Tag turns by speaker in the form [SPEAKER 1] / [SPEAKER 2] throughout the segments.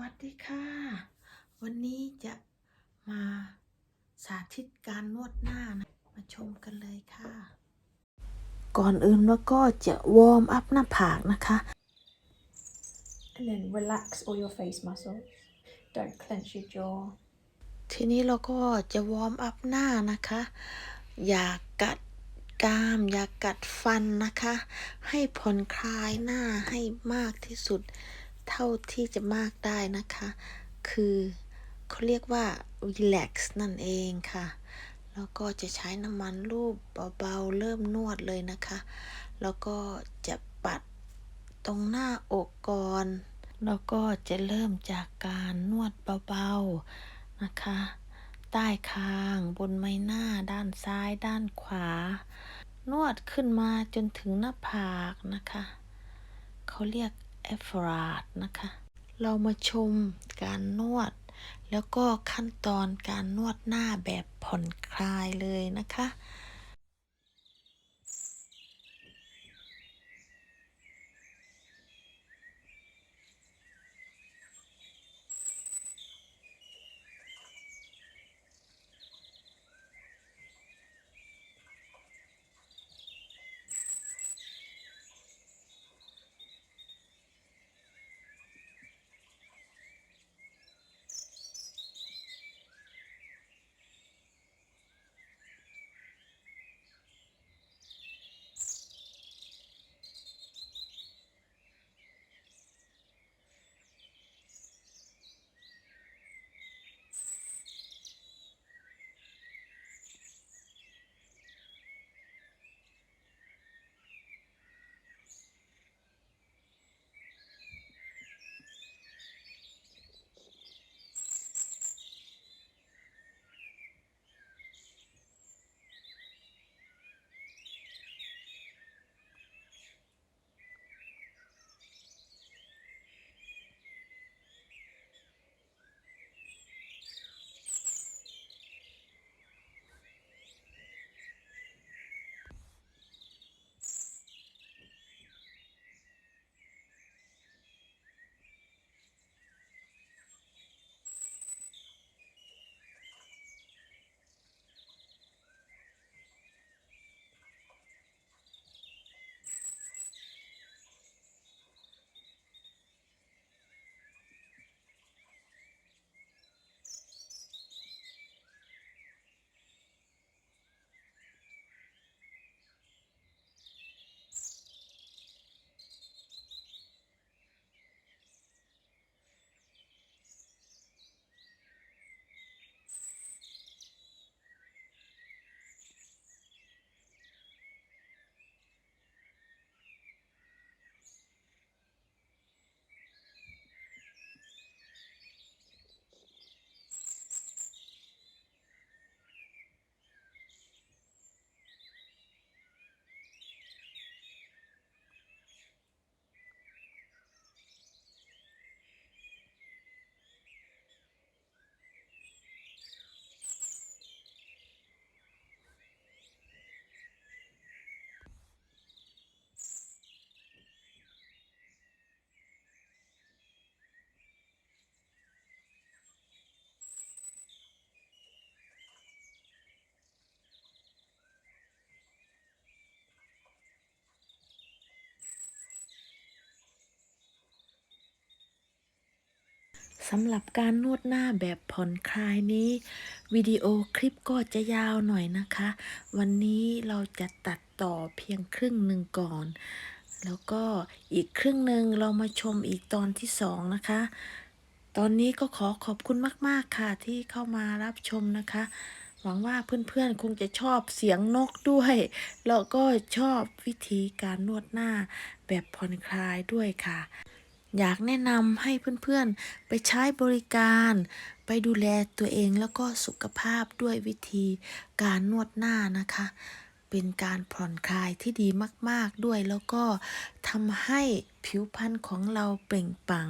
[SPEAKER 1] วัสดีค่ะ วันนี้จะมาสาธิตการนวดหน้านะ มาชมกันเลยค่ะ ก่อนอื่นแล้วก็จะวอร์มอัพหน้าผากนะคะ
[SPEAKER 2] And then relax all your face muscles. Don't clench your jaw.
[SPEAKER 1] ทีนี้เราก็จะวอร์มอัพหน้านะคะ อย่ากัดกราม อย่ากัดฟันนะคะ ให้ผ่อนคลายหน้าให้มากที่สุด เท่าที่จะมากได้นะคะ คือเขาเรียกว่า relax นั่นเองค่ะ แล้วก็จะใช้น้ำมันรูปเบาๆ เริ่มนวดเลยนะคะ แล้วก็จะปัดตรงหน้าอกก่อน แล้วก็จะเริ่มจากการนวดเบาๆนะคะ ใต้คางบนใบหน้าด้านซ้ายด้านขวา นวดขึ้นมาจนถึงหน้าผากนะคะ เขาเรียก เอฟราดนะคะ เรามาชมการนวด แล้วก็ขั้นตอนการนวดหน้าแบบผ่อนคลายเลยนะคะ สำหรับการนวดหน้าแบบผ่อนคลายนี้ วิดีโอคลิปก็จะยาวหน่อยนะคะ วันนี้เราจะตัดต่อเพียงครึ่งหนึ่งก่อน แล้วก็อีกครึ่งหนึ่งเรามาชมอีกตอนที่สองนะคะ ตอนนี้ก็ขอขอบคุณมาก ๆ ค่ะที่เข้ามารับชมนะคะ หวังว่าเพื่อน ๆ คงจะชอบเสียงนกด้วย แล้วก็ชอบวิธีการนวดหน้าแบบผ่อนคลายด้วยค่ะ อยากแนะนำให้เพื่อนๆ ไปใช้บริการ ไปดูแลตัวเองแล้วก็สุขภาพด้วยวิธีการนวดหน้านะคะ เป็นการผ่อนคลายที่ดีมากๆด้วยแล้วก็ทำให้ผิวพรรณของเราเปล่งปลั่ง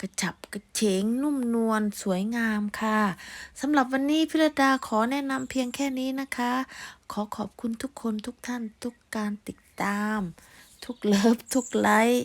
[SPEAKER 1] กระฉับกระเฉงนุ่มนวลสวยงามค่ะสำหรับวันนี้พิรดาขอแนะนำเพียงแค่นี้นะคะ ขอขอบคุณทุกคนทุกท่านทุกการติดตาม ทุกเลิฟทุกไลค์